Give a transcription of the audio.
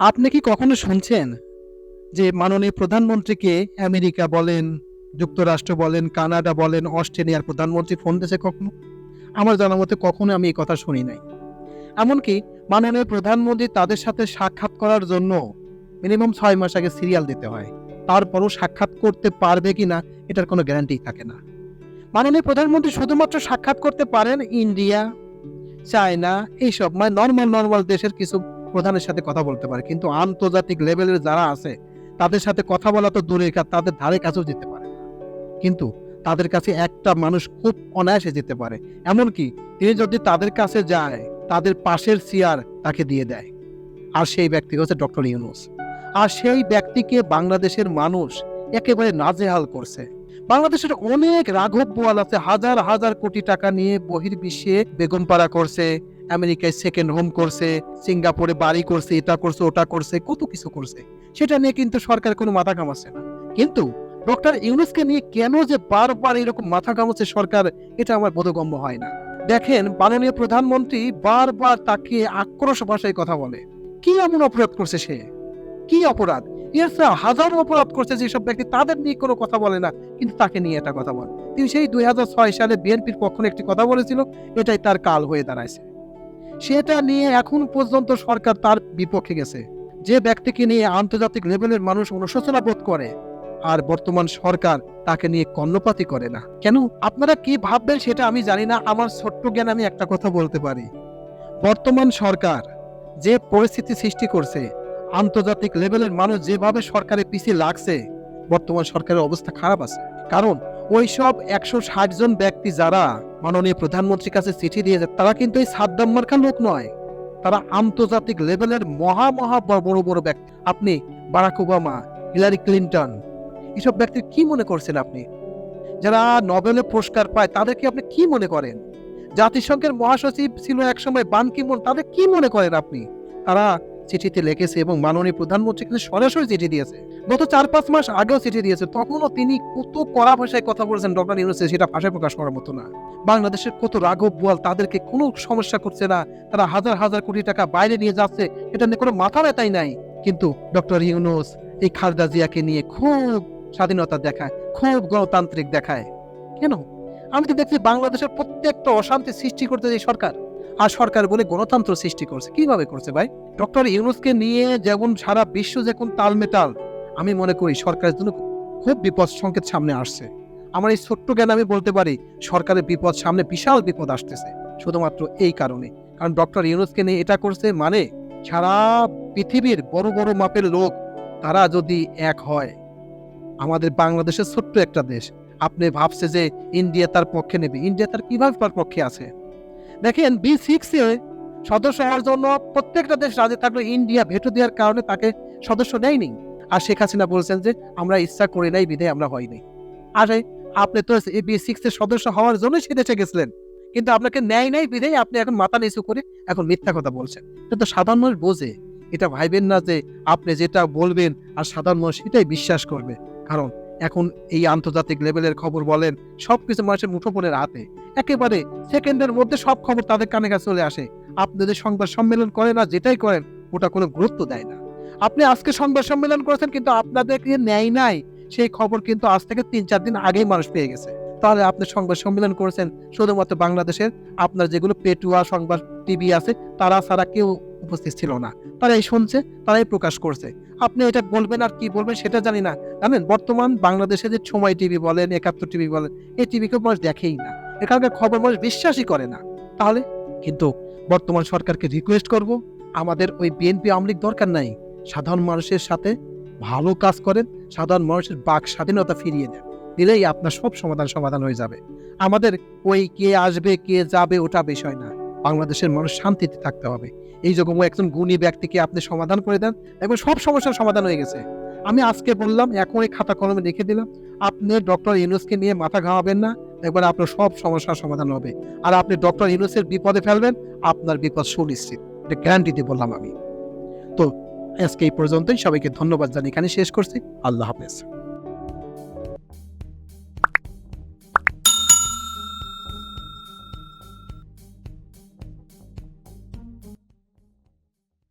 আপনি কি কখনো শুনছেন যে মাননীয় প্রধানমন্ত্রীকে আমেরিকা বলেন, যুক্তরাষ্ট্র বলেন, কানাডা বলেন, অস্ট্রেলিয়ার প্রধানমন্ত্রী ফোন দিয়েছে কখনো? আমার জানা মতে কখনো আমি এই কথা শুনি নাই। এমনকি মাননীয় প্রধানমন্ত্রী তাদের সাথে সাক্ষাৎ করার জন্য মিনিমাম ছয় মাস আগে সিরিয়াল দিতে হয়। তারপরও সাক্ষাৎ করতে পারবে কিনা এটার কোনো গ্যারান্টি থাকে না। মাননীয় প্রধানমন্ত্রী শুধুমাত্র সাক্ষাৎ করতে পারেন ইন্ডিয়া, চায়না, এইসব মানে নর্মাল নর্মাল দেশের কিছু প্রধানের সাথে কথা বলতে পারে। কিন্তু আন্তর্জাতিক লেভেলের যারা আছে, তাদের সাথে কথা বলা তো কাজ, তাদের ধারে কাছেও যেতে পারে কিন্তু তাদের কাছে একটা মানুষ খুব অনায়াসে যেতে পারে। এমনকি তিনি যদি তাদের কাছে যায়, তাদের পাশের চেয়ার তাকে দিয়ে দেয়। আর সেই ব্যক্তি হচ্ছে ডক্টর ইউনুস। আর সেই ব্যক্তিকে বাংলাদেশের মানুষ একেবারে নাজেহাল করছে। বাংলাদেশের অনেক রাঘব বোয়াল আছে, হাজার হাজার কোটি টাকা নিয়ে বহির্বিশ্বে বেগমপাড়া করছে। আমেরিকায় সেকেন্ড হোম করছে, সিঙ্গাপুরে বাড়ি করছে, এটা করছে, ওটা করছে, কত কিছু করছে। সেটা নিয়ে কিন্তু সরকার কোনো মাথা ঘামাচ্ছে না। কিন্তু ডক্টর ইউনুসকে নিয়ে কেন যে বারবার এরকম মাথা ঘামাচ্ছে সরকার, এটা আমার বোধগম্য হয় না। দেখেন, মাননীয় প্রধানমন্ত্রী বারবার তাকে আক্রোশ ভাষায় কথা বলে। কি এমন অপরাধ করছে সে? কি অপরাধ? চেয়ে হাজারো অপরাধ করছে যেসব ব্যক্তি তাদের নিয়ে কোনো কথা বলে না, কিন্তু তাকে নিয়ে একটা কথা বলে। তিনি সেই দুই হাজার ছয় সালে বিএনপির পক্ষে একটি কথা বলেছিল, এটাই তার কাল হয়ে দাঁড়াইছে। সেটা নিয়ে এখন পর্যন্ত সরকার তার বিপক্ষে গেছে। যে ব্যক্তিকে নিয়ে আন্তর্জাতিক লেভেলের মানুষ অনুশোচনা বোধ করে, আর বর্তমান সরকার তাকে নিয়ে কর্ণপাতি করে না। কেন? আপনারা কি ভাববেন সেটা আমি জানি না, আমার ছোট্ট জ্ঞান আমি একটা কথা বলতে পারি। বর্তমান সরকার যে পরিস্থিতি সৃষ্টি করছে, আন্তর্জাতিক লেভেলের মানুষ যেভাবে সরকারের পিছিয়ে লাগছে, বর্তমান সরকারের অবস্থা খারাপ আছে। কারণ ওই সব একশো ষাট জন ব্যক্তি যারা মাননীয় প্রধানমন্ত্রীর কাছে চিঠি দিয়েছে, তারা কিন্তু এই সাদ্দাম মার্কা লোক নয়। তারা আন্তর্জাতিক লেভেলের মহা মহা বড় বড় ব্যক্তি। আপনি বারাক ওবামা, হিলারি ক্লিন্টন, এসব ব্যক্তির কি মনে করছেন আপনি? যারা নোবেলের পুরস্কার পায়, তাদেরকে আপনি কি মনে করেন? জাতিসংঘের মহাসচিব ছিল একসময় বান কিমন, তাদের কি মনে করেন আপনি? তারা চিঠিতে লিখেছে এবং মাননীয় প্রধানমন্ত্রী কিন্তু সরাসরি চিঠি দিয়েছে। গত চার পাঁচ মাস আগেও চিঠি দিয়েছে। তখনও তিনি কত কড়া ভাষায় কথা বলেছেন ডক্টর ইউনুসে, সেটা ভাষায় প্রকাশ করার মতো না। বাংলাদেশের কত রাঘব বোয়াল, তাদেরকে কোনো সমস্যা করছে না। তারা হাজার হাজার কোটি টাকা বাইরে নিয়ে যাচ্ছে। এটা নিয়ে কোনো মাথা ব্যথাই নাই। কিন্তু ডক্টর ইউনুস, এই খালেদা জিয়াকে নিয়ে খুব স্বাধীনতা দেখায়, খুব গণতান্ত্রিক দেখায়। কেন? আমি তো দেখছি বাংলাদেশের প্রত্যেকটা অশান্তি সৃষ্টি করতে এই সরকার। আর সরকার বলে গণতন্ত্র সৃষ্টি করছে। কীভাবে করছে ভাই? ডক্টর ইউনুসকে নিয়ে যেমন সারা বিশ্ব যখন তালমেটাল আমি মনে করি সরকারের জন্য খুব বিপদ সংকেত সামনে আসছে। আমার এই ছোট্ট জ্ঞান আমি বলতে পারি, সরকারের বিপদ সামনে বিশাল বিপদ আসতেছে, শুধুমাত্র এই কারণে। কারণ ডক্টর ইউনুসকে নিয়ে এটা করছে মানে সারা পৃথিবীর বড় বড় মাপের লোক, তারা যদি এক হয়, আমাদের বাংলাদেশের ছোট্ট একটা দেশ, আপনি ভাবছে যে ইন্ডিয়া তার পক্ষে নেবে। ইন্ডিয়া তার কীভাবে তার পক্ষে আছে? দেখেন বি সিক্সে সদস্য হওয়ার জন্য প্রত্যেকটা দেশ রাজি থাকলে ইন্ডিয়া ভেটো দেওয়ার কারণে তাকে সদস্য নেয়নি। আর শেখ হাসিনা বলছেন যে, আমরা ইচ্ছা করি নাই বিধে আমরা হয়নি আরে, আপনি তো বি সিক্স এর সদস্য হওয়ার জন্য সে দেশে গেছিলেন। কিন্তু আপনাকে ন্যায় নেই বিধেই আপনি এখন মাথা নিচু করে এখন মিথ্যা কথা বলছেন। এটা তো সাধারণ মানুষ বোঝে। এটা ভাইবেন না যে, আপনি যেটা বলবেন আর সাধারণ মানুষ সেটাই বিশ্বাস করবে। কারণ এখন এই আন্তর্জাতিক লেভেলের খবর বলেন, সবকিছু মানুষের মুঠোফোনের হাতে। একেবারে সেকেন্ডের মধ্যে সব খবর তাদের কানে কাছে চলে আসে। আপনি আপনাদের সংবাদ সম্মেলন করে না যেটাই করেন, ওটা কোনো গুরুত্ব দেয় না। আপনি আজকে সংবাদ সম্মেলন করেছেন কিন্তু আপনাদেরকে ন্যায় নাই, সেই খবর কিন্তু আজ থেকে তিন চার দিন আগেই মানুষ পেয়ে গেছে। তাহলে আপনি সংবাদ সম্মেলন করেছেন শুধুমাত্র বাংলাদেশের, আপনার যেগুলো পেটুয়া সংবাদ টিভি আছে, তারা ছাড়া কেউ উপস্থিত ছিল না। তারা এই শুনছে, তারাই প্রকাশ করছে। আপনি এটা বলবেন আর কি বলবেন সেটা জানি না। জানেন, বর্তমান বাংলাদেশে যে সময় টিভি বলেন, একাত্তর টিভি বলেন, এই টিভিকে মানুষ দেখেই না। এখানকার খবর মানুষ বিশ্বাসই করে না। তাহলে কিন্তু বর্তমান সরকারকে রিকোয়েস্ট করব, আমাদের ওই বিএনপি আওয়ামী লীগ দরকার নাই। সাধারণ মানুষের সাথে ভালো কাজ করেন, সাধারণ মানুষের বাক স্বাধীনতা ফিরিয়ে দেন। দিলেই আপনার সব সমাধান সমাধান হয়ে যাবে। আমাদের ওই কে আসবে, কে যাবে ওটা বিষয় না। বাংলাদেশের মানুষ শান্তিতে থাকতে হবে। এই রকম একজন গুণী ব্যক্তিকে আপনি সমাধান করে দেন এবং সব সমস্যার সমাধান হয়ে গেছে। আমি আজকে বললাম এখন এই খাতা কলমে রেখে দিলাম, আপনি ডক্টর ইউনুসকে নিয়ে মাথা ঘামাবেন না। একবার আপনার সব সমস্যার সমাধান হবে। আর আপনি ডক্টর ইউনুসের বিপদে ফেলবেন, আপনার বিপদ সুনিশ্চিত। এটা গ্যারান্টিতে বললাম আমি। তো আজকে এই পর্যন্তই। সবাইকে ধন্যবাদ জানি এখানে শেষ করছি। আল্লাহ হাফেজ।